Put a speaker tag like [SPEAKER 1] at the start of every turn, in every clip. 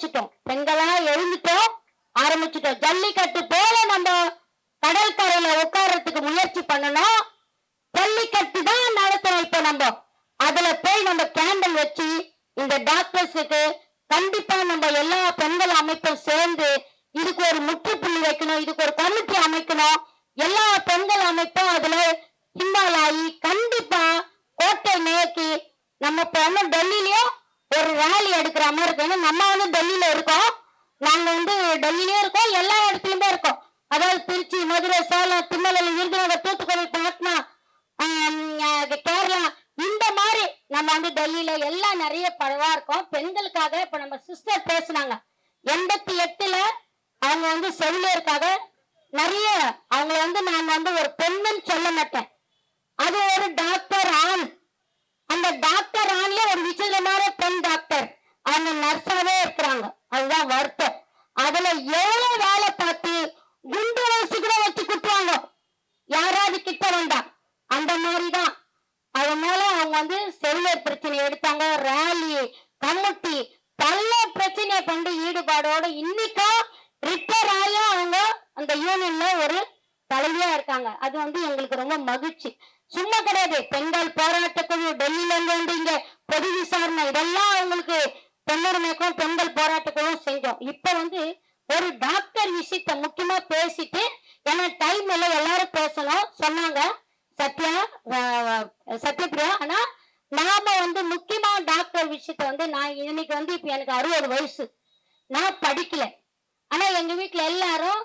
[SPEAKER 1] ஆரம்பிச்சிட்டோம். பெண்களா எழுந்துட்டோம். ஆரம்பிச்சிட்டோம். ஜல்லிக்கட்டு போல நம்ம கடற்கரையில உட்கார்றதுக்கு முயற்சி பண்ணணும். ஜல்லிக்கட்டு தான் நடத்தணும் இப்ப நம்ம. அதுல போய் நம்ம கேண்டல் வச்சு இந்த டாக்டர்ஸுக்கு கண்டிப்பா நம்ம எல்லா பெண்கள் அமைப்பும் சேர்ந்து இதுக்கு ஒரு முற்றுப்புள்ளி வைக்கணும். இதுக்கு ஒரு கமிட்டி அமைக்கணும். எல்லா பெண்கள் அமைப்பும் அதுல இன்வால்வ் ஆகி கண்டிப்பா கோட்டை நோக்கி நம்ம இப்ப வந்து டெல்லிலயும் ஒரு ரேலி எடுக்கிற மாதிரி இருக்கு. ஏன்னா நம்ம வந்து இருக்கோம். நாங்க வந்து டெல்லிலயும் இருக்கோம். எல்லா இடத்துலயுமே இருக்கோம். அதாவது திருச்சி மதுரை சேலம் திருநெல்வேலி விருதுநகர் தூத்துக்குடி பாட்னா கேரளா இந்த மாதிரி நம்ம வந்து டெல்லியில எல்லாம் நிறைய பழவா இருக்கோம். பெண்களுக்காக இப்ப நம்ம சிஸ்டர் பேசுனாங்க. எண்பத்தி எட்டுல அவங்க வந்து செவிலியருக்காக நிறைய அவங்கள வந்து நான் வந்து ஒரு பெண்ணுன்னு சொல்ல மாட்டேன். அது ஒரு டாக்டர் ஆண் அந்த டாக்டர் ஆண்லயே ஒரு விசித்திரமான பெண் டாக்டர் அவங்க நர்ஸாவே இருக்கிறாங்க. அதுதான் வருத்தம். அதுல எவ்வளவு வேலை பார்த்து குண்டு வயசு கூட வச்சு குட்டுவாங்க யாராவது கிட்ட வேண்டாம் அந்த மாதிரிதான். அதனால அவங்க வந்து செல்லுலர் பிரச்சனை எடுத்தாங்க. ரேலி கமிட்டி பல பிரச்சனையை கொண்டு ஈடுபாடோட இன்னைக்கும் ரிப்பேர் ஆகி அவங்க அந்த யூனியன்ல ஒரு தலைவியா இருக்காங்க. அது வந்து எங்களுக்கு ரொம்ப மகிழ்ச்சி. சும்மா கிடையாது. பெண்கள் போராட்ட குழு டெல்லியில இருந்து வந்து இங்க பொது விசாரணை இதெல்லாம் அவங்களுக்கு பெண்ணுரிமைக்கும் பெண்கள் போராட்ட செஞ்சோம் இப்ப வந்து ஒரு டாக்டர் விஷயத்த முக்கியமா பேசிட்டு ஏன்னா டைம் இல்லை எல்லாரும் பேசணும் சொன்னாங்க. சத்யா சத்யபிரியா. ஆனா நாம வந்து முக்கியமா டாக்டர் விஷயத்த வந்து நான் இன்னைக்கு வந்து இப்ப எனக்கு அறுபது வயசு. நான் படிக்கல. ஆனா எங்க வீட்டுல எல்லாரும்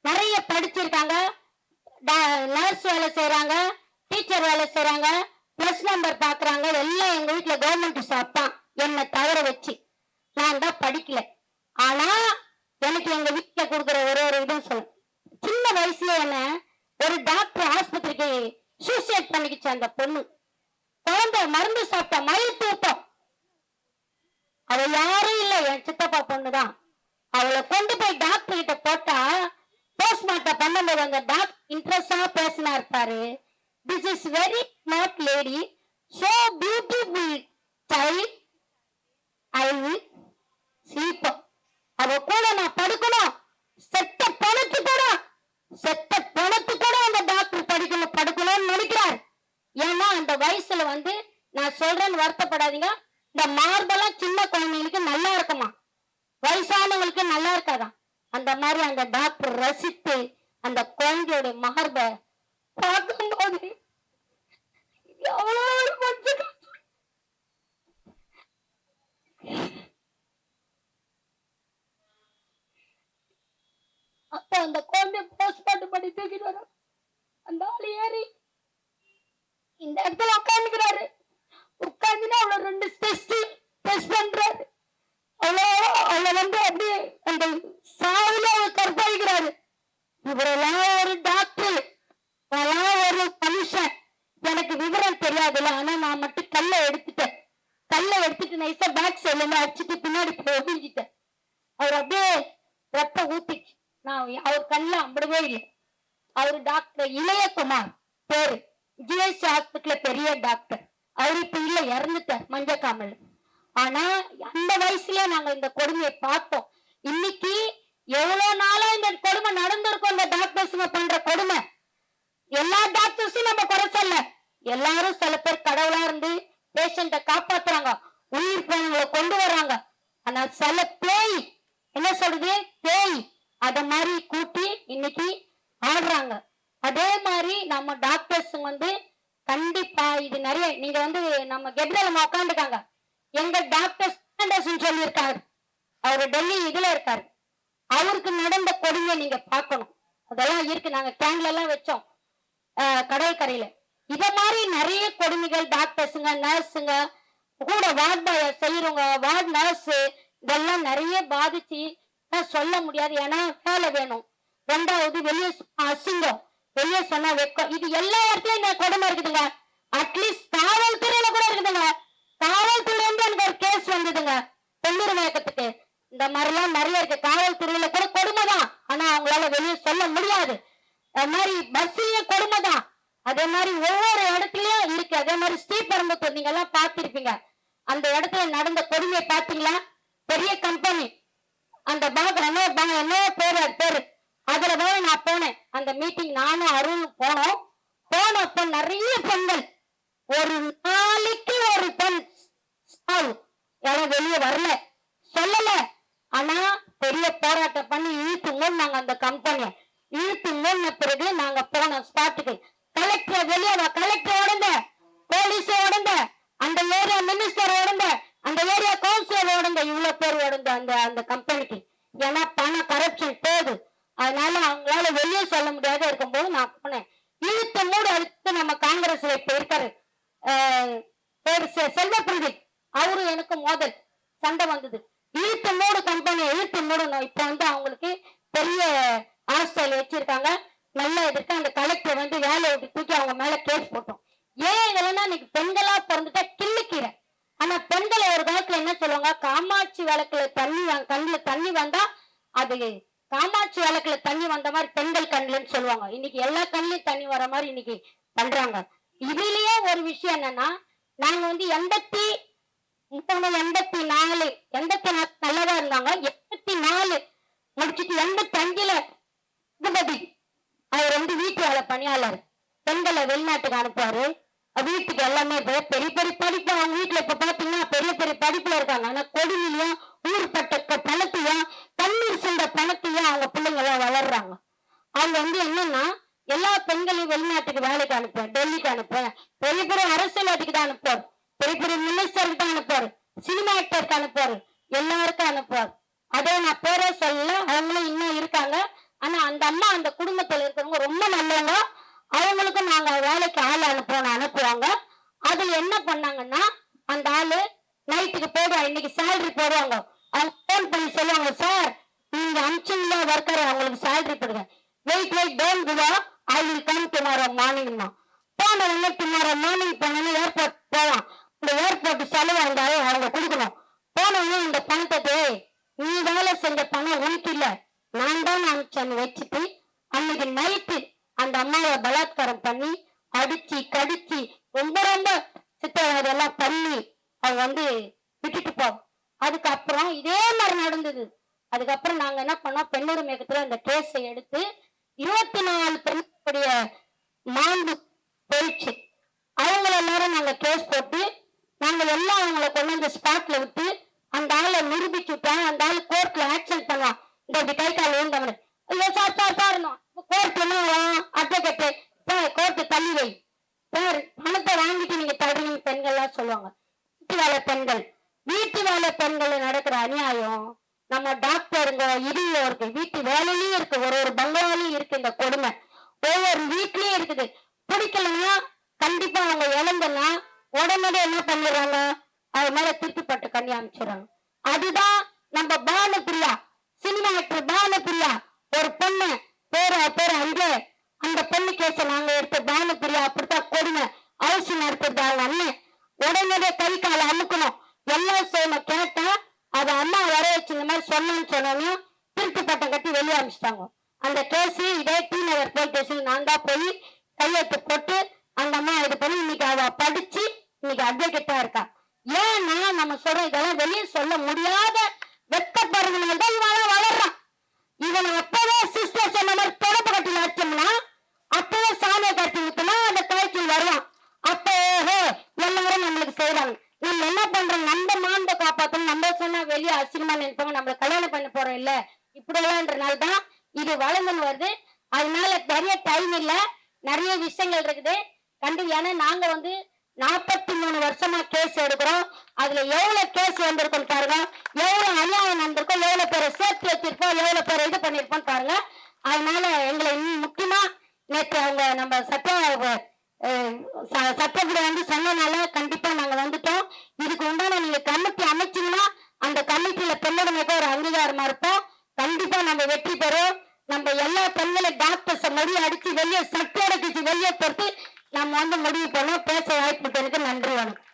[SPEAKER 1] நிறைய படிச்சிருக்காங்க. நர்ஸ் வேலை செய்யறாங்க டீச்சர் வேலை செய்யறாங்க பிளஸ் நம்பர் பாக்குறாங்க. எல்லாம் எங்க வீட்டுல கவர்மெண்ட் ஸ்டாஃப் தான். என்னை தவற வச்சு. நான் தான் படிக்கல. ஆனா எனக்கு எங்க வீட்ல கொடுக்குற ஒரு ஒரு இதுவும் சொல்லும் சின்ன வயசுல என்ன ஒரு டாக்டர் ஆஸ்பத்திரிக்கு சூசைட் பண்ணிக்கிச்சு அந்த பொண்ணு. குழந்தை மருந்து சாப்பிட்டா மயில் தூட்டம் அவ யாரும் இல்ல என் சித்தப்பா பொண்ணுதான். அவளை கொண்டு போய் டாக்டர் கிட்ட போட்டா போஸ்ட்மார்ட்டம் பண்ணும்போது அந்த டாக்டர் இன்ட்ரெஸ்டா பேசினா இருப்பாரு this is very smart lady வருத்தப்படாதீங்க இந்த மார்பெல்லாம் சின்ன குழந்தைங்களுக்கு நல்லா இருக்குமா? வயசானவங்களுக்கு நல்லா இருக்காதான் அந்த மாதிரி அந்த டாக்டர் ரசித்து அந்த குழந்தையோட மார்பை பார்க்கும்போது எவ்வளவு ஒரு அப்ப அந்த குழந்தை போஸ்ட்மார்ட்டம் பண்ணி தூக்கிட்டு வரும். அந்த ஆள் ஏறி இந்த இடத்துல உட்காந்துக்கிறாரு உட்காந்துனா அவ்வளவு ரெண்டு டெஸ்ட் டெஸ்ட் பண்றாரு. அவ்வளோ அவளை வந்து அப்படியே அந்த சாவுல அவர் கற்பழிக்கிறாரு. இவரெல்லாம் ஒரு டாக்டர் இவரெல்லாம் ஒரு மனுஷன். எனக்கு விவரம் தெரியாதுல்ல ஆனா நான் மட்டும் கல்லை எடுத்துட்டேன். கல்லை எடுத்துட்டு நைஸா பேக் சைட்ல அடிச்சுட்டு பின்னாடி போய் ஒழிஞ்சிட்டேன் அவர் அப்படியே ரத்தம் ஊத்திச்சு நான் அவர் கல்ல அம்பிடவே இல்லை. அவர் டாக்டர் இளையகுமார் பேரு. ஜிஎஸ்டி ஹாஸ்பிட்டல் பெரிய டாக்டர் அவர் இப்ப இல்ல இறந்துட்டார் மஞ்சக்காமல் ஆனா அந்த வயசுல நாங்க இந்த கொடுமையை பார்த்தோம். இன்னைக்கு எவ்வளவு நாளா இந்த கொடுமை நடந்திருக்கும் இந்த டாக்டர்ஸுங்க பண்ற கொடுமை? எல்லா டாக்டர்ஸும் நம்ம குறை சொல்ல. எல்லாரும் சில பேர் கடவுளா இருந்து பேஷண்ட காப்பாத்த உயிர் போனவங்களை கொண்டு வர்றாங்க ஆனா சில பேய் என்ன சொல்றது பேய் அத மாதிரி கூட்டி இன்னைக்கு ஆடுறாங்க அதே மாதிரி நம்ம டாக்டர்ஸ் வந்து கண்டிப்பா இது நிறைய நீங்க வந்து நம்ம கெட்ல உட்காந்துருக்காங்க எங்க டாக்டர் சாண்டர்ஸ் சொல்லியிருக்காரு. அவரு டெல்லி இதுல இருக்காரு. அவருக்கு நடந்த கொடுமை நீங்க பார்க்கணும். அதெல்லாம் இருக்கு. நாங்க கேன்ல எல்லாம் வச்சோம். ஆஹ் கடற்கரையில. இத மாதிரி நிறைய கொடுமைகள் டாக்டர்ஸுங்க நர்ஸுங்க கூட வார்ட் பாய செய்யறவங்க வார்ட் நர்ஸ் இதெல்லாம் நிறைய பாதிச்சு சொல்ல முடியாது. ஏன்னா வேலை வேணும். ரெண்டாவது வெளியே அசிங்கம். வெளியே சொன்னா வெக்கம். இது எல்லா இடத்துலயும் கொடுமை இருக்குதுங்க. அட்லீஸ்ட் காவல்துறையில கூட இருக்குதுங்க. காவல்துறையில இருந்து எனக்கு ஒரு கேஸ் வந்ததுங்க. தொண்ணூறு மயக்கத்துக்கு இந்த மாதிரிலாம் நிறைய இருக்கு. காவல்துறையில கூட கொடுமை தான். ஆனா அவங்களால வெளியே சொல்ல முடியாது. அது மாதிரி பஸ்லயே கொடுமைதான் அதே மாதிரி ஒவ்வொரு இடத்துலயும் இருக்கு. அதே மாதிரி ஸ்ரீபெரும்புத்தூர் நீங்க எல்லாம் பார்த்திருப்பீங்க. அந்த இடத்துல நடந்த கொடுமையை பாத்தீங்களா பெரிய கம்பெனி அந்த பாக் என்ன பா- என்ன பேரு அது பேரு. அதுல போய் நான் போனேன். அந்த மீட்டிங் நானும் அருணும் போனோம். போனப்ப நிறைய பெண்கள் ஒரு நாளைக்கு ஒரு பெண். சாவு யாரும் வெளியே வரல. சொல்லல. ஆனா பெரிய போராட்டம் பண்ணி இழுத்துங்கன்னு நாங்க அந்த கம்பெனியை இழுத்து மூடின பிறகு நாங்க போனோம் ஸ்பாட்டுக்கு கலெக்டர் வெளியே வா. கலெக்டர் உடந்த போலீஸ் உடந்த அந்த ஏரியா மினிஸ்டர் உடந்த அந்த ஏரியா கவுன்சிலர் உடந்த இவ்வளவு பேர் உடந்த அந்த அந்த கம்பெனிக்கு ஏன்னா பணம் கரப்ஷன் போகுது. அதனால அவங்களால வெளியே சொல்ல முடியாத இருக்கும்போது நான் போனேன். இழுத்த மூடு அதுக்கு நம்ம காங்கிரஸ்ல இப்ப இருக்காரு. செல்வ பிரதீப் அவரும் எனக்கு மோதல். சண்டை வந்தது. இழுத்து மூடு கம்பெனி இழுத்து மூடணும் இப்ப வந்து அவங்களுக்கு பெரிய ஹாஸ்டல் வச்சிருக்காங்க. நல்லா எதிர்த்து அந்த கலெக்டர் வந்து வேலையை விட்டு தூக்கி அவங்க மேல கேஸ் போட்டோம். ஏன் இதெல்லாம் இன்னைக்கு பெண்களா பிறந்துட்டா கிள்ளுக்கீரை? ஆனா பெண்களை ஒரு காலத்துல என்ன சொல்லுவாங்க? காமாட்சி விளக்குல தண்ணி கண்ணுல தண்ணி வந்தா அது காமாட்சி விளக்குல தண்ணி வந்த மாதிரி பெண்கள் கண்ணுலன்னு சொல்லுவாங்க. இன்னைக்கு எல்லா கண்ணிலையும் தண்ணி வர மாதிரி இன்னைக்கு பண்றாங்க. இதுலயே ஒரு விஷயம் என்னன்னா நாங்க வந்து எண்பத்தி முப்பது எண்பத்தி நாலு எண்பத்தி நாலு நல்லதா இருந்தாங்க எண்பத்தி நாலு முடிச்சிட்டு எண்பத்தி அஞ்சுல திருப்பதி. அவர் வந்து வீட்டு வேலை பணியாளர். பெண்களை வெளிநாட்டுக்கு அனுப்புவாரு. வீட்டுக்கு எல்லாமே இப்ப பெரிய பெரிய படிப்பு அவங்க வீட்டுல இப்ப பாத்தீங்கன்னா பெரிய பெரிய படிப்புல இருக்காங்க. ஆனா கொடுமையும் ஊர்பட்ட பணத்தையும் தண்ணீர் சென்ற பணத்தையும் அவங்க பிள்ளைங்க எல்லாம் வளர்றாங்க. அவங்க வந்து என்னன்னா எல்லா பெண்களையும் வெளிநாட்டுக்கு வேலைக்கு அனுப்புவேன் டெல்லிக்கு அனுப்புவேன். பெரிய பெரிய அரசியல்வாதிக்கு தான் அனுப்புவார். பெரிய பெரிய மினிஸ்டருக்கு தான் அனுப்புவார். சினிமா ஆக்டருக்கு அனுப்புவார். எல்லாருக்கும் அனுப்புவார். அதே நான் பேர சொல்ல அவங்களும் இன்னும் இருக்காங்க. ஆனா அந்த அம்மா அந்த குடும்பத்துல இருக்கிறவங்க ரொம்ப நல்லவங்க. அவங்களுக்கும் நாங்க வேலைக்கு ஆள் அனுப்புவோம் அனுப்புவாங்க. அதுல என்ன பண்ணாங்கன்னா அந்த ஆளு நைட்டுக்கு போடுவாங்க இன்னைக்கு சேலரி போடுவாங்க. அவங்க ஃபோன் பண்ணி சொல்லுவாங்க சார் நீங்க அமிச்சிங்களா ஒர்க்கர் அவங்களுக்கு சேலரி போடுங்க. Wait wait don't go I will come tomorrow morning போன உடனே டுமாரோ மார்னிங் போனோன்னு ஏர்போர்ட் போவான் இந்த ஏர்போர்ட் செலவு இருந்தாலும் அவங்க கொடுக்கணும். போன உடனே இந்த பணத்தை டேய், நீ வேலை செஞ்ச பணம் உனக்கு இல்லை. நான் தான் அனுப்பிச்சேன்னு வச்சுட்டு அன்னைக்கு நைட்டு அந்த அம்மாவை பலாத்காரம் பண்ணி அடிச்சு கடிச்சு ரொம்ப ரொம்ப சித்தவாதெல்லாம் பண்ணி அவங்க வந்து விட்டுட்டு போ. அதுக்கப்புறம் இதே மாதிரி நடந்தது. அதுக்கப்புறம் நாங்க என்ன பண்ணோம் பெண்ணுரிமை இயக்கத்துல அந்த கேஸை எடுத்து இருபத்தி நாலு பெண்களுடைய மாண்பு போயிடுச்சு அவங்கள எல்லாரும் நாங்க கேஸ் போட்டு நாங்க எல்லாம் அவங்கள கொண்டு வந்து ஸ்பாட்ல விட்டு அந்த ஆளை நிரூபிச்சு விட்டோம் அந்த ஆள் கோர்ட்ல ஆக்சன் பண்ணலாம் இந்த இப்படி கை கால் விழுந்தவனு ஐயோ சார் சார் சார் கோர்ட் என்ன அட்வொகேட்டு கோர்ட்டு தள்ளி வை. சார் பணத்தை வாங்கிட்டு நீங்க தள்ளுறீங்க பெண்கள்லாம் சொல்லுவாங்க. வீட்டு வேலை பெண்கள். வீட்டு வேலை பெண்கள் நடக்கிற அநியாயம். நம்ம டாக்டருங்க இதுல இருக்கு. வீட்டு வேலையிலயும் இருக்கு. ஒரு ஒரு பங்களாலையும் இருக்கு இந்த கொடுமை. ஒவ்வொரு வீட்லயும் இருக்குது. பிடிக்கலன்னா கண்டிப்பா அவங்க இழந்தனா உடனே என்ன பண்ணிடுறாங்க? அது மேல திருப்பிப்பட்டு கண்ணி அமைச்சிடுறாங்க. அதுதான் நம்ம பானுபிரியா சினிமா ஆக்டர் பானுபிரியா ஒரு பொண்ணு பேரு பேரு அங்கே. அந்த பொண்ணு கேச நாங்க எடுத்த பானுபிரியா அப்படித்தான் கொடுமை அவசியம் நடத்துறது அவங்க அண்ணன் உடனே கை காலை அமுக்கணும். எல்லாம் செய்யணும். அதனால நிறைய டைம் இல்ல நிறைய விஷயங்கள் இருக்குது. கண்டு ஏன்னா நாங்க வந்து நாற்பத்தி மூணு வருஷமா கேஸ் எடுக்கிறோம். அதுல எவ்வளவு கேஸ் வந்திருக்கும் பாருங்க. எவ்வளவு அநியாயம் வந்திருக்கோம் எவ்வளவு பேரை சேர்த்து வச்சிருக்கோம் எவ்வளவு பேரை இது பண்ணிருப்போம் பாருங்க. அதனால எங்களை இன்னும் முக்கியமா நேற்று அவங்க நம்ம சட்ட அஹ், சட்டப்படி வந்து சொன்னனால கண்டிப்பா நாங்க வந்துட்டோம். இதுக்கு உண்டான நீங்க கமிட்டி அமைச்சீங்கன்னா அந்த கமிட்டியில பெண்ணுடைமைக்கு ஒரு அங்கீகாரமா இருப்போம். கண்டிப்பா நம்ம வெற்றி பெறும் நம்ம எல்லா பெண்களும் டாக்டர்ஸ் மடி அடிச்சு வெளியே சட்டோட வெளியே போட்டு நம்ம வந்து முடிவு பண்ணோம். பேச வாய்ப்பு எனக்கு நன்றி வணக்கம்.